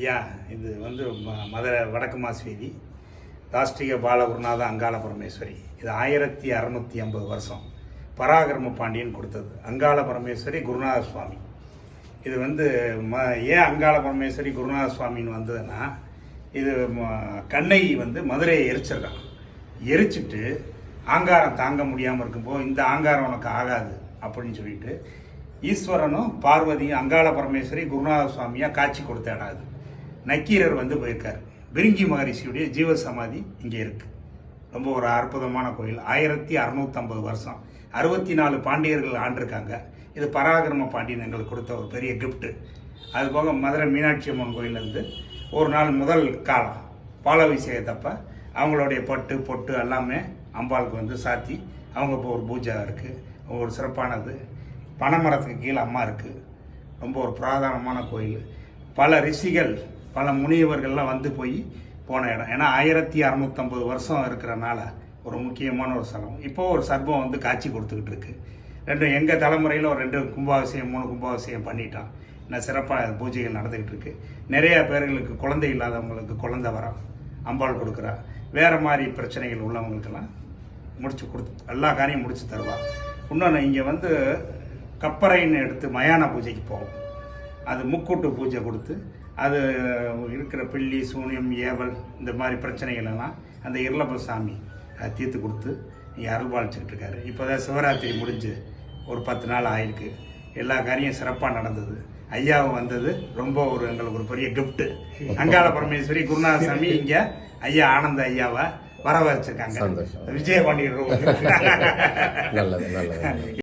ஐயா இது வந்து ம- மதுரை வடக்கு மாஸ்வீதி ராஷ்டிரிய பாலகுருநாத அங்காள பரமேஸ்வரி இது ஆயிரத்தி அறநூற்றி ஐம்பது வருஷம் பராக்கிரம பாண்டியன் கொடுத்தது. அங்காள பரமேஸ்வரி குருநாத சுவாமி இது வந்து ம ஏன் அங்காள பரமேஸ்வரி குருநாத சுவாமின்னு வந்ததுன்னா இது ம- கண்ணகி வந்து மதுரையை எரிச்சிருக்கான். எரிச்சிட்டு ஆங்காரம் தாங்க முடியாமல் இருக்கும்போது இந்த ஆங்காரம் உனக்கு ஆகாது அப்படின்னு சொல்லிட்டு ஈஸ்வரனும் பார்வதியும் அங்காள பரமேஸ்வரி குருநாத சுவாமியாக காட்சி கொடுத்த இடம் அது. நக்கீரர் வந்து போயிருக்கார். பிரிங்கி மகரிஷியுடைய ஜீவ சமாதி இங்கே இருக்குது ரொம்ப ஒரு அற்புதமான கோயில். ஆயிரத்தி அறுநூத்தம்பது வருஷம். அறுபத்தி நாலு பாண்டியர்கள் ஆண்டிருக்காங்க. இது பராக்கிரம பாண்டியன் எங்களுக்கு கொடுத்த ஒரு பெரிய கிஃப்ட்டு அது போக மதுரை மீனாட்சி அம்மன் கோயிலேருந்து ஒரு நாள் முதல் காலம். பாலாபிஷேகத்தப்ப அவங்களுடைய பட்டு பொட்டு எல்லாமே அம்பாளுக்கு வந்து சாத்தி அவங்க இப்போ ஒரு பூஜை இருக்குது ஒரு சிறப்பானது. பனைமரத்துக்கு கீழே அம்மா இருக்குது ரொம்ப ஒரு புராதனமான கோயில். பல ரிஷிகள் பல முனிவர்கள்லாம் வந்து போய் போன இடம். ஏன்னா ஆயிரத்தி அறநூற்றம்பது வருஷம் இருக்கிறனால ஒரு முக்கியமான ஒரு ஸ்தலம். இப்போ ஒரு சர்பம் வந்து காட்சி கொடுத்துக்கிட்டு இருக்கு. ரெண்டு எங்கள் தலைமுறையில் ஒரு ரெண்டு கும்பாபிஷேகம் மூணு கும்பாபிஷேகம் பண்ணிட்டான். இன்னும் சிறப்பாக பூஜைகள் நடந்துக்கிட்டு இருக்கு. நிறைய பேர்களுக்கு குழந்தை இல்லாதவங்களுக்கு குழந்தை வரா அம்பாள் கொடுக்குறா. வேறு மாதிரி பிரச்சனைகள் உள்ளவங்களுக்கெல்லாம் முடிச்சு கொடுத்து எல்லா காரியம் முடிச்சு தருவாள் இன்னொன்று இங்கே வந்து கப்பறைன்னு எடுத்து மயான பூஜைக்கு போவோம். அது முக்கூட்டு பூஜை கொடுத்து அது இருக்கிற பில்லி சூனியம் ஏவல் இந்த மாதிரி பிரச்சனைகள் எல்லாம் அந்த இருளப்ப சாமி அதை தீர்த்து கொடுத்து இங்கே அருள்பாலிச்சுக்கிட்டு இருக்காரு. இப்போ தான் சிவராத்திரி முடிஞ்சு ஒரு பத்து நாள் ஆயிருக்கு. எல்லா காரியம் சிறப்பாக நடந்தது. ஐயாவும் வந்தது. ரொம்ப ஒரு எங்களுக்கு ஒரு பெரிய gift. அங்காள பரமேஸ்வரி குருநாத சாமி இங்கே ஐயா ஆனந்த ஐயாவை வரவழைச்சிருக்காங்க சந்தோஷம். விஜயபாண்டியர் நல்லது நல்லது.